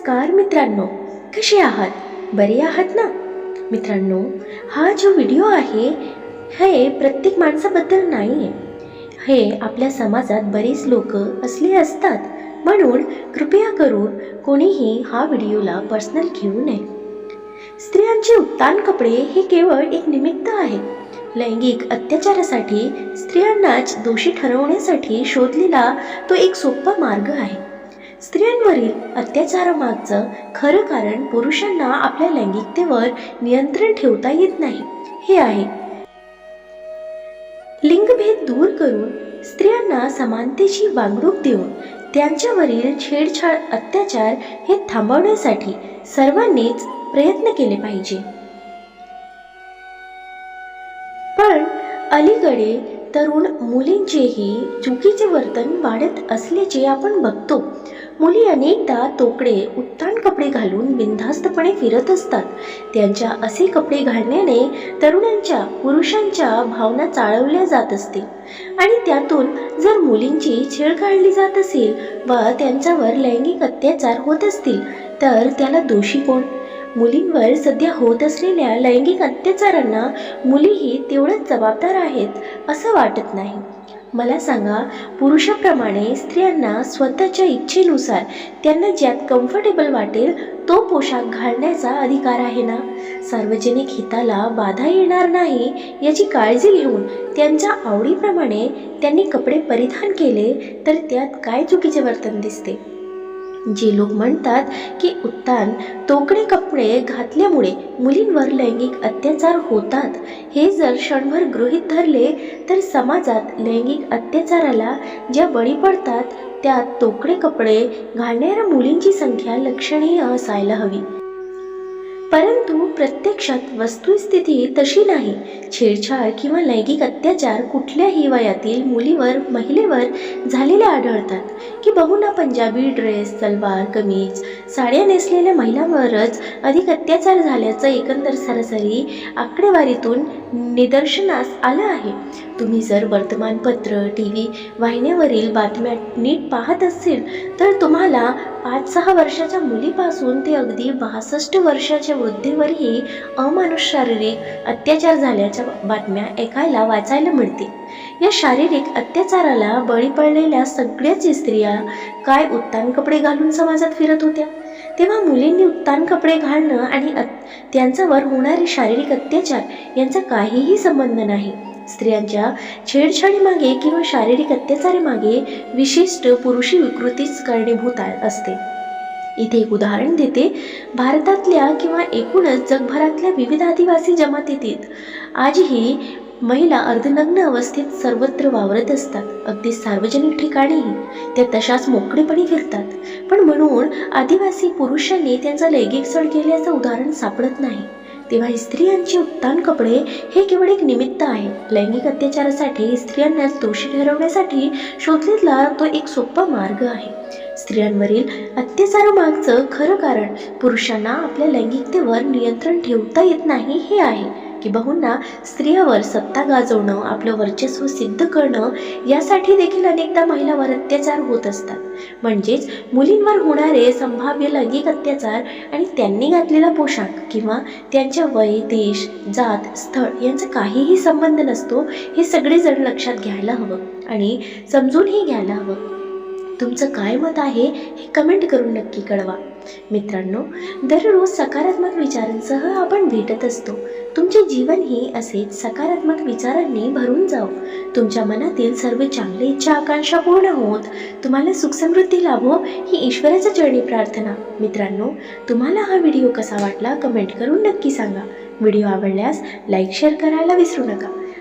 नमस्कार मित्रांनो कसे आहात? बरे आहात ना? मित्रांनो हा जो व्हिडिओ आहे हे प्रत्येक माणसाबद्दल नाही आहे हे आपल्या समाजात बरेच लोक असले असतात. म्हणून कृपया करून कोणीही हा व्हिडिओला पर्सनल घेऊ नये. स्त्रियांचे उत्तान कपडे हे केवळ एक निमित्त आहे. लैंगिक अत्याचारासाठी स्त्रियांनाच दोषी ठरवण्यासाठी शोधलेला तो एक सोपा मार्ग आहे. स्त्रियांवरील अत्याचारामागचं खरं कारण पुरुषांना आपल्या लैंगिकतेवर नियंत्रण ठेवता येत नाही. हे आहे. लिंगभेद दूर करून स्त्रियांना समानतेची वागणूक देऊन त्यांच्यावरील छेडछाड अत्याचार हे थांबवण्यासाठी सर्वांनीच प्रयत्न केले पाहिजे. पण अलीकडे तरुण मुलींचेही चुकीचे वर्तन वाढत असल्याचे आपण बघतो. मुली अनेकदा तोकडे उत्तान कपडे घालून बिनधास्तपणे फिरत असतात. त्यांच्या असे कपडे घालण्याने तरुणांच्या पुरुषांच्या भावना चाळवल्या जात असते. आणि त्यातून जर मुलींची छेड काढली जात असेल व त्यांच्यावर लैंगिक अत्याचार होत असतील तर त्याला दोषी कोण? मुलींवर सध्या होत असलेल्या लैंगिक अत्याचारांना मुलीही तेवढंच जबाबदार आहेत असं वाटत नाही. मला सांगा पुरुषाप्रमाणे स्त्रियांना स्वतःच्या इच्छेनुसार त्यांना ज्यात कम्फर्टेबल वाटेल तो पोशाख घालण्याचा अधिकार आहे ना? सार्वजनिक हिताला बाधा येणार नाही याची काळजी घेऊन त्यांच्या आवडीप्रमाणे त्यांनी कपडे परिधान केले तर त्यात काय चुकीचे वर्तन दिसते? जे लोक म्हणतात की उत्तान तोकडे कपडे घातल्यामुळे मुलींवर लैंगिक अत्याचार होतात. हे जर क्षणभर गृहीत धरले तर समाजात लैंगिक अत्याचाराला ज्या बळी पडतात त्यात तोकडे कपडे घालणाऱ्या मुलींची संख्या लक्षणीय असायला हवी. परंतु प्रत्यक्षात वस्तुस्थिती तशी नाही. छेडछाड किंवा लैंगिक अत्याचार कुठल्याही वयातील मुलीवर महिलेवर झालेले आढळतात. की बहुना पंजाबी ड्रेस सलवार कमीज साड्या नेसलेल्या महिलांवरच अधिक अत्याचार झाल्याचं एकंदर सरासरी आकडेवारीतून निदर्शनास आलं आहे. तुम्ही जर वर्तमानपत्र टी व्ही वाहिन्यावरील बातम्या नीट पाहत असेल तर तुम्हाला पाच सहा वर्षाच्या मुलीपासून ते अगदी बासष्ट वर्षाच्या वृद्धीवरही अमानुष शारीरिक अत्याचार झाल्याच्या बातम्या ऐकायला वाचायला मिळतील. या शारीरिक अत्याचाराला बळी पडलेल्या सगळ्याच स्त्रिया काय उत्तान कपडे घालून समाजात फिरत होत्या? तेव्हा मुलींनी उत्तान कपडे घालणं आणि त्यांच्यावर होणारे शारीरिक अत्याचार यांचा काहीही संबंध नाही. स्त्रियांच्या छेडछाडीमागे किंवा शारीरिक अत्याचारामागे विशिष्ट पुरुषी विकृतीच कारणीभूत असते. इथे एक उदाहरण देते. भारतातल्या किंवा एकूणच जगभरातल्या विविध आदिवासी जमातीतील आजही महिला अर्धनग्न अवस्थेत सर्वत्र वावरत असतात. अगदी सार्वजनिक ठिकाणीही त्या तशाच मोकळेपणे फिरतात. पण म्हणून आदिवासी पुरुषांनी त्यांचा लैंगिक सण केल्याचं उदाहरण सापडत नाही. तेव्हा स्त्रियांचे उत्तान कपडे हे केवळ एक निमित्त आहे. लैंगिक अत्याचारासाठी स्त्रियांना दोषी ठरवण्यासाठी शोधलेला तो एक सोपा मार्ग आहे. स्त्रियांवरील अत्याचारामागचं खरं कारण पुरुषांना आपल्या लैंगिकतेवर नियंत्रण ठेवता येत नाही हे आहे. की बहुंना स्त्रियावर सत्ता गाजवणं आपलं वर्चस्व सिद्ध करणं यासाठी देखील अनेकदा महिलावर अत्याचार होत असतात. म्हणजेच मुलींवर होणारे संभाव्य लैंगिक अत्याचार आणि त्यांनी घातलेला पोशाख किंवा त्यांच्या वय देश जात स्थळ यांचा काहीही संबंध नसतो हे सगळेजण लक्षात घ्यायला हवं आणि समजूनही घ्यायला हवं. तुमचं काय मत आहे हे कमेंट करून नक्की कळवा. मित्रांनो दररोज सकारात्मक विचारांसह आपण भेटत असतो. तुमचे जीवनही असेच सकारात्मक विचारांनी भरून जाऊ तुमच्या मनातील सर्व चांगले इच्छा आकांक्षा पूर्ण होत तुम्हाला सुखसमृद्धी लाभो ही ईश्वराच्या चरणी प्रार्थना. मित्रांनो तुम्हाला हा व्हिडिओ कसा वाटला कमेंट करून नक्की सांगा. व्हिडिओ आवडल्यास लाईक शेअर करायला विसरू नका.